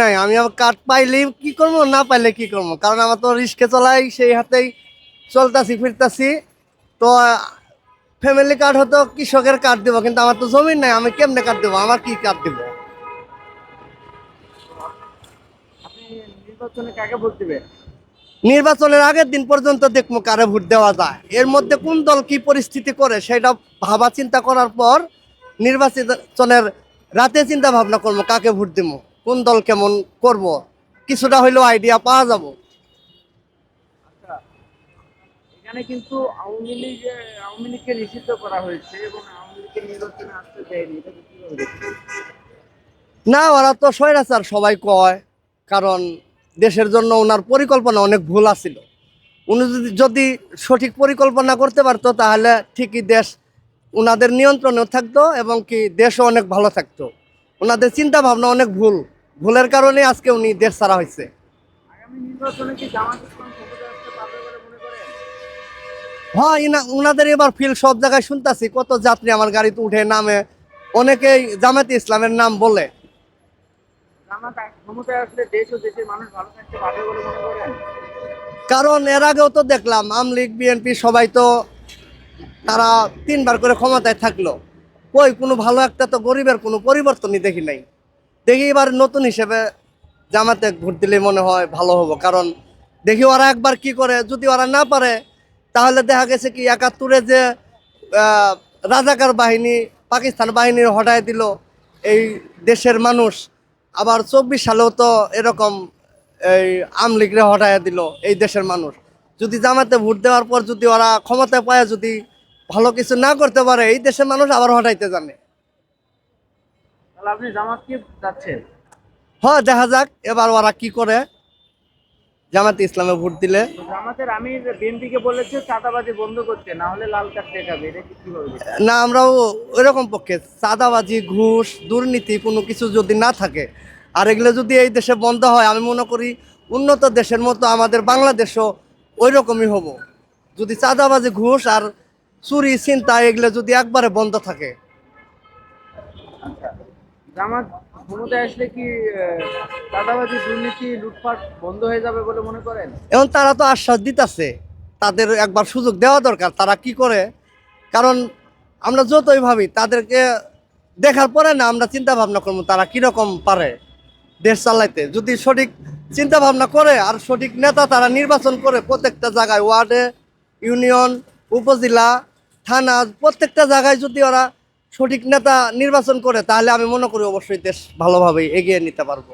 নাই আমি আবার কাঠ পাইলেই কি করব না পাইলে কি করব? কারণ আমার তো রিস্কে চলাই সেই হাতেই চলতাছি ফিরতাছি। তো ফ্যামিলি কার্ড হতো কৃষকের কার্ড দেবো কিন্তু আমার তো জমিন নাই আমি কেমনে কার্ড দেবো? আমার কি কার্ড দেবো? নির্বাচনের আগের দিন পর্যন্ত দেখব কারে ভোট দেওয়া যায়। এর মধ্যে কোন দল কি পরিস্থিতি করে সেটা ভাবা চিন্তা করার পর নির্বাচনের রাতে চিন্তা ভাবনা করব কাকে ভোট দিব? কোন দল কেমন করব কিছুটা হইলেও আইডিয়া পাওয়া যাব। আচ্ছা এখানে কিন্তু আওয়ামী লীগ আওয়ামী লীগকে নিষিদ্ধ করা হয়েছে এবং আওয়ামী লীগকে নির্বাচনে আসতে দেয়নি না ওরা তো স্বৈরাচার সবাই কয় কারণ দেশের জন্য ওনার পরিকল্পনা অনেক ভুল আছিল। উনি যদি যদি সঠিক পরিকল্পনা করতে পারতো তাহলে ঠিকই দেশ ওনাদের নিয়ন্ত্রণেও থাকতো এবং কি দেশও অনেক ভালো থাকতো। ওনাদের চিন্তা ভাবনা অনেক ভুল। ভুলের কারণে আজকে উনি দেশ ছাড়া হয়েছে। হ্যাঁ ওনাদের এবার ফিল সব জায়গায় শুনতাছি কত যাত্রী আমার গাড়িতে উঠে নামে। অনেকেই জামাতে ইসলামের নাম বলে। কারণ এর আগেও তো দেখলাম আওয়ামী লীগ বিএনপি সবাই তো তারা তিনবার করে ক্ষমতায় থাকল। কই কোনো ভালো একটা তো গরিবের কোনো পরিবর্তনই দেখি নাই। দেখি এবার নতুন হিসেবে জামাতে ভোট দিলে মনে হয় ভালো হব। কারণ দেখি ওরা একবার কি করে, যদি ওরা না পারে, তাহলে দেখা গেছে কি একাত্তরে যে রাজাকার বাহিনী, পাকিস্তান বাহিনী হটায় দিল এই দেশের মানুষ, আবার চব্বিশ সালেও তো এরকম এই আমলিগরে হটায় দিল এই দেশের মানুষ। যদি জামাতে ভোট দেওয়ার পর যদি ওরা ক্ষমতায় পায়, যদি ভালো কিছু না করতে পারে, এই দেশের মানুষ আবার হটাইতে জানে। তাহলে আপনি জামাতকে যাচ্ছেন? হ্যাঁ দেখা যাক এবার ওরা কি করে? জামাতে ইসলামে ভোট দিলে। জামাতের আমির বিএনপিকে বলেছে চাঁদাবাজি বন্ধ করতে না হলে লাল কার্ড দেখাবে এটা কি কীভাবে না আমরাও ওইরকম পক্ষে। চাঁদাবাজি ঘুষ দুর্নীতি কোনো কিছু যদি না থাকে আর এগুলো যদি এই দেশে বন্ধ হয় আমি মনে করি উন্নত দেশের মতো আমাদের বাংলাদেশও ওই রকমই হব। যদি চাঁদাবাজি ঘুষ আর চুরি চিন্তা এগুলো যদি একবারে বন্ধ থাকে জামাত ক্ষমতায় আসলে কি আহ, চাঁদাবাজি দুর্নীতি লুটপাট বন্ধ হয়ে যাবে বলে মনে করেন? এবং তারা তো আশ্বাস দিতেছে তাদের একবার সুযোগ দেওয়া দরকার তারা কি করে? কারণ আমরা যতই ভাবি তাদেরকে দেখার পরে না আমরা চিন্তা ভাবনা করব তারা কীরকম পারে দেশ চালাইতে? যদি সঠিক চিন্তা ভাবনা করে আর সঠিক নেতা তারা নির্বাচন করে প্রত্যেকটা জায়গায় ওয়ার্ডে ইউনিয়ন উপজেলা থানা প্রত্যেকটা জায়গায় যদি ওরা সঠিক নেতা নির্বাচন করে তাহলে আমি মনে করি অবশ্যই দেশ ভালোভাবে এগিয়ে নিতে পারব।